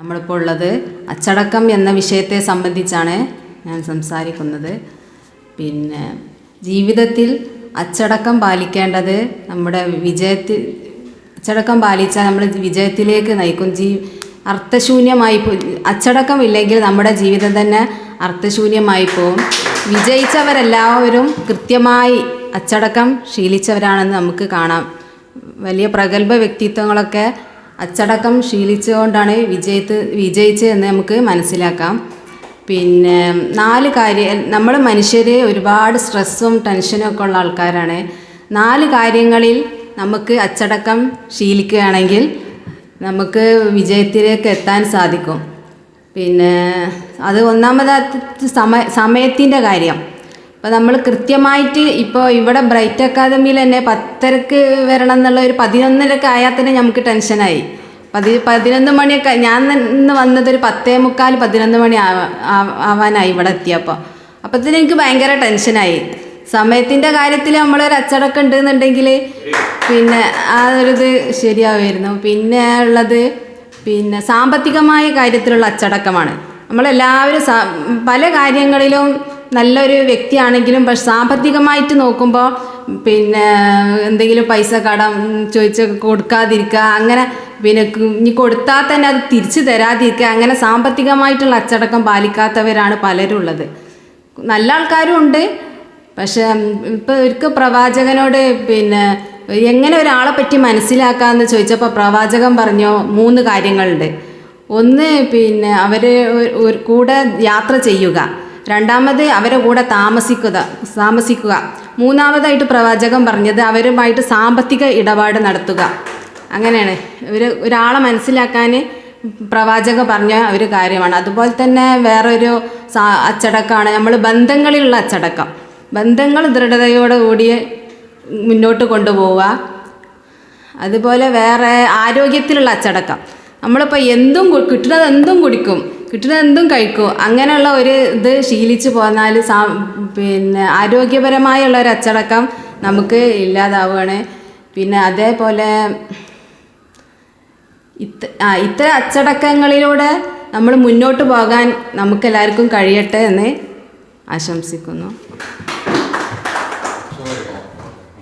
നമ്മളിപ്പോൾ ഉള്ളത് അച്ചടക്കം എന്ന വിഷയത്തെ സംബന്ധിച്ചാണ് ഞാൻ സംസാരിക്കുന്നത്. പിന്നെ ജീവിതത്തിൽ അച്ചടക്കം പാലിക്കേണ്ടത് നമ്മുടെ വിജയത്തിൽ അച്ചടക്കം പാലിച്ചാൽ നമ്മൾ വിജയത്തിലേക്ക് നയിക്കും. ജീ അർത്ഥശൂന്യമായി പോ അച്ചടക്കം ഇല്ലെങ്കിൽ നമ്മുടെ ജീവിതം തന്നെ അർത്ഥശൂന്യമായി പോകും വിജയിച്ചവരെല്ലാവരും കൃത്യമായി അച്ചടക്കം ശീലിച്ചവരാണെന്ന് നമുക്ക് കാണാം. വലിയ പ്രഗത്ഭ വ്യക്തിത്വങ്ങളൊക്കെ അച്ചടക്കം ശീലിച്ചുകൊണ്ടാണ് വിജയത്ത് വിജയിച്ചതെന്ന് നമുക്ക് മനസ്സിലാക്കാം. പിന്നെ നാല് കാര്യം നമ്മൾ മനുഷ്യർ ഒരുപാട് സ്ട്രെസ്സും ടെൻഷനും ഒക്കെ ഉള്ള ആൾക്കാരാണ്. നാല് കാര്യങ്ങളിൽ നമുക്ക് അച്ചടക്കം ശീലിക്കുകയാണെങ്കിൽ നമുക്ക് വിജയത്തിലേക്ക് എത്താൻ സാധിക്കും. പിന്നെ അത് ഒന്നാമതാ സമയ സമയത്തിന്റെ കാര്യം. ഇപ്പോൾ നമ്മൾ കൃത്യമായിട്ട് ഇപ്പോൾ ഇവിടെ ബ്രൈറ്റ് അക്കാദമിയിൽ തന്നെ പത്തരക്ക് വരണം എന്നുള്ള ഒരു പതിനൊന്നരക്ക് ആയാൽ തന്നെ നമുക്ക് ടെൻഷനായി പതി പതിനൊന്ന് മണിയൊക്കെ ഞാൻ ഇന്ന് വന്നത് ഒരു പത്തേ മുക്കാൽ പതിനൊന്ന് മണി ആവാ- ആവാനായി ഇവിടെ എത്തിയപ്പോൾ അപ്പത്തിന് എനിക്ക് ഭയങ്കര ടെൻഷനായി സമയത്തിന്റെ കാര്യത്തിൽ നമ്മളൊരു അച്ചടക്കം ഉണ്ടെന്നുണ്ടെങ്കിൽ പിന്നെ ആ ഒരു ഇത് ശരിയാവുമായിരുന്നു. പിന്നെ ഉള്ളത് പിന്നെ സാമ്പത്തികമായ കാര്യത്തിലുള്ള അച്ചടക്കമാണ്. നമ്മളെല്ലാവരും പല കാര്യങ്ങളിലും നല്ലൊരു വ്യക്തിയാണെങ്കിലും പക്ഷെ സാമ്പത്തികമായിട്ട് നോക്കുമ്പോൾ പിന്നെ എന്തെങ്കിലും പൈസ കടം ചോദിച്ച് കൊടുക്കാതിരിക്കുക അങ്ങനെ പിന്നെ ഇനി കൊടുത്താൽ തന്നെ അത് തിരിച്ചു തരാതിരിക്കുക അങ്ങനെ സാമ്പത്തികമായിട്ടുള്ള അച്ചടക്കം പാലിക്കാത്തവരാണ് പലരും ഉള്ളത് നല്ല ആൾക്കാരും ഉണ്ട് പക്ഷെ ഇപ്പോൾ ഒരിക്കൽ പ്രവാചകനോട് പിന്നെ എങ്ങനെ ഒരാളെ പറ്റി മനസ്സിലാക്കാമെന്ന് ചോദിച്ചപ്പോൾ പ്രവാചകൻ പറഞ്ഞു മൂന്ന് കാര്യങ്ങളുണ്ട്. ഒന്ന് പിന്നെ അവർ കൂടെ യാത്ര ചെയ്യുക. രണ്ടാമത് അവരെ കൂടെ താമസിക്കുക താമസിക്കുക. മൂന്നാമതായിട്ട് പ്രവാചകൻ പറഞ്ഞത് അവരുമായിട്ട് സാമ്പത്തിക ഇടപാട് നടത്തുക. അങ്ങനെയാണ്. ഇവർ ഒരാളെ മനസ്സിലാക്കാൻ പ്രവാചക പറഞ്ഞ ഒരു കാര്യമാണ്. അതുപോലെ തന്നെ വേറൊരു അച്ചടക്കമാണ്. നമ്മൾ ബന്ധങ്ങളിലുള്ള അച്ചടക്കം. ബന്ധങ്ങൾ ദൃഢതയോടെ കൂടി മുന്നോട്ട് കൊണ്ടുപോവുക. അതുപോലെ വേറെ ആരോഗ്യത്തിലുള്ള അച്ചടക്കം. നമ്മളിപ്പോൾ എന്തും കിട്ടുന്നത് എന്തും കുടിക്കും. കിട്ടുന്നത് എന്തും കഴിക്കും. അങ്ങനെയുള്ള ഒരു ഇത് ശീലിച്ച് പോന്നാൽ സാ പിന്നെ ആരോഗ്യപരമായുള്ള ഒരു അച്ചടക്കം നമുക്ക് ഇല്ലാതാവുകയാണ്. പിന്നെ അതേപോലെ ഇത്ത ആ ഇത്തരം അച്ചടക്കങ്ങളിലൂടെ നമ്മൾ മുന്നോട്ട് പോകാൻ നമുക്കെല്ലാവർക്കും കഴിയട്ടെ എന്ന് ആശംസിക്കുന്നു.